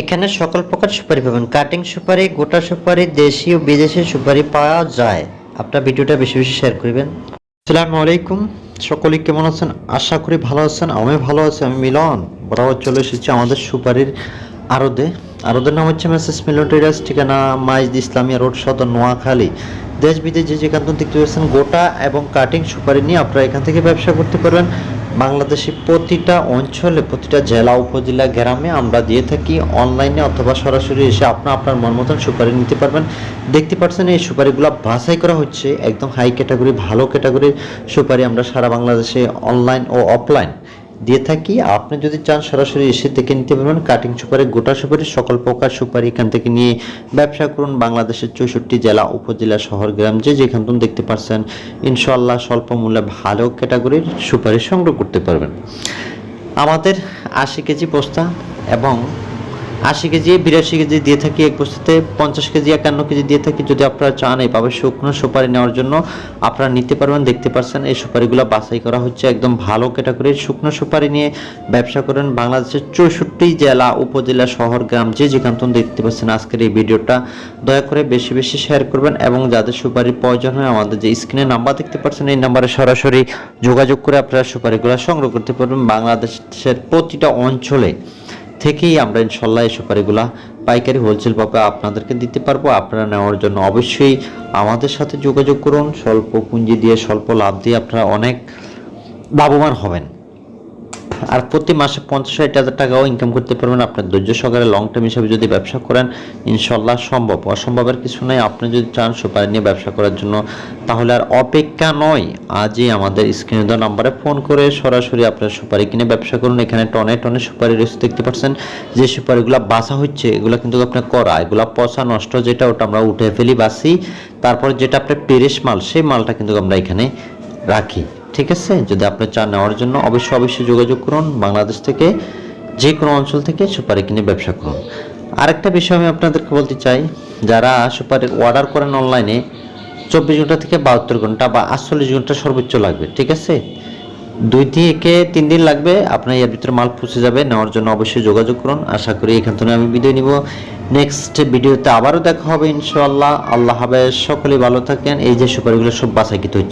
এখানে সকল প্রকার সুপারি পাবেন। কাটিং সুপারি, গোটা সুপারি, দেশি ও বিদেশি সুপারি পাওয়া যায়। আপনার ভিডিওটা বেশি বেশি শেয়ার করবেন। আসসালামু আলাইকুম। সকলে কেমন আছেন? আশা করি ভালো আছেন আমি ভালো আছি। আমি মিলন। বরাবর চলে এসেছি আমাদের সুপারির আরদে আরদের নাম হচ্ছে মেসেস মিলন ঠিকানা মাইজ ইসলামিয়া রোড, সদর নোয়াখালী। দেশ বিদেশ যে যেখান থেকে দেখতে পাচ্ছেন গোটা এবং কাটিং সুপারি নিয়ে আপনারা এখান থেকে ব্যবসা করতে পারবেন। বাংলাদেশে প্রতিটা অঞ্চলে, প্রতিটা জেলা, উপজেলা, গ্রামে আমরা দিয়ে থাকি অনলাইনে অথবা সরাসরি এসে আপনার আপনার মন মতন সুপারি নিতে পারবেন। দেখতে পাচ্ছেন এই সুপারিগুলো বাছাই করা হচ্ছে। একদম হাই ক্যাটাগরি ভালো ক্যাটাগরির সুপারি আমরা সারা বাংলাদেশে অনলাইন ও অফলাইন দিয়ে থাকি। আপনি যদি চান সরাসরি এসে থেকে নিতে পারবেন কাটিং সুপারি, গোটা সুপারি, সকল প্রকার সুপারি এখান থেকে নিয়ে ব্যবসা করুন বাংলাদেশের চৌষট্টি জেলা, উপজেলা, শহর, গ্রাম, যে যেখান থেকে দেখতে পাচ্ছেন ইনশাল্লাহ স্বল্প মূল্যে ভালো ক্যাটাগরির সুপারি সংগ্রহ করতে পারবেন। আমাদের আশি কেজি বস্তা এবং আশি কেজি, বিরাশি কেজি দিয়ে থাকি এক বস্তাতে, পঞ্চাশ কেজি, একান্ন কেজি দিয়ে থাকি। যদি আপনারা চান এইভাবে শুকনো সুপারি নেওয়ার জন্য, আপনারা নিতে পারবেন, দেখতে পাচ্ছেন এই সুপারিগুলো বাছাই করা হচ্ছে একদম ভালো ক্যাটাগরির শুকনো সুপারি নিয়ে ব্যবসা করেন বাংলাদেশের চৌষট্টি জেলা, উপজেলা, শহর, গ্রাম, যে যেখান থেকে দেখতে পাচ্ছেন আজকের এই ভিডিওটা। দয়া করে বেশি বেশি শেয়ার করবেন এবং যাদের সুপারির প্রয়োজন হয় আমাদের যে স্ক্রিনে নাম্বার দেখতে পাচ্ছেন, এই নাম্বারে সরাসরি যোগাযোগ করে আপনারা সুপারিগুলো সংগ্রহ করতে পারবেন বাংলাদেশের প্রতিটা অঞ্চলে। থেকেই আমরা ইনশাল্লাহ এই সুপারিগুলা পাইকারি হোলসেল ভাবে আপনাদেরকে দিতে পারব। আপনারা নেওয়ার জন্য অবশ্যই আমাদের সাথে যোগাযোগ করুন। স্বল্প পুঁজি দিয়ে, স্বল্প লাভ দিয়ে আপনারা অনেক লাভবান হবেন। আর প্রতি মাসে পঞ্চাশ ষাট হাজার টাকাও ইনকাম করতে পারবেন। আপনার ধৈর্য সহকারে লং টার্ম হিসাবে যদি ব্যবসা করেন, ইনশাল্লাহ সম্ভব। অসম্ভবের কিছু নয় আপনি যদি চান সুপারি নিয়ে ব্যবসা করার জন্য, তাহলে আর অপেক্ষা নয়, আজই আমাদের স্ক্রিনে দেওয়া নাম্বারে ফোন করে সরাসরি আপনার সুপারি কিনে ব্যবসা করুন। এখানে টনে টনে সুপারি রয়েছে দেখতে পাচ্ছেন। যে সুপারিগুলো বাসা হচ্ছে, এগুলো কিন্তু আপনার করা, এগুলো পচা, নষ্ট যেটা, ওটা আমরা উঠে ফেলি বাসি। তারপর যেটা আপনার পেরিস মাল, সেই মালটা কিন্তু আমরা এখানে রাখি। ঠিক আছে? যদি আপনি চান নেওয়ার জন্য, অবশ্যই অবশ্যই যোগাযোগ করুন। বাংলাদেশ থেকে যে কোনো অঞ্চল থেকে সুপারি কিনে ব্যবসা করুন। আরেকটা বিষয় আমি আপনাদেরকে বলতে চাই, যারা সুপারির অর্ডার করেন অনলাইনে চব্বিশ ঘণ্টা থেকে বাহাত্তর ঘণ্টা বা আটচল্লিশ ঘণ্টা সর্বোচ্চ লাগবে, ঠিক আছে? দুই থেকে তিন দিন লাগবে, আপনার এর ভিতরে মাল পৌঁছে যাবে, নেওয়ার জন্য অবশ্যই যোগাযোগ করুন। আশা করি এখান থেকে আমি বিদায় নিব। নেক্সট ভিডিওতে আবারও দেখা হবে, ইনশাআল্লাহ। আল্লাহ হাফেজ, সকলেই ভালো থাকেন। এই যে সুপারিগুলো সব বাসাকিত হচ্ছে।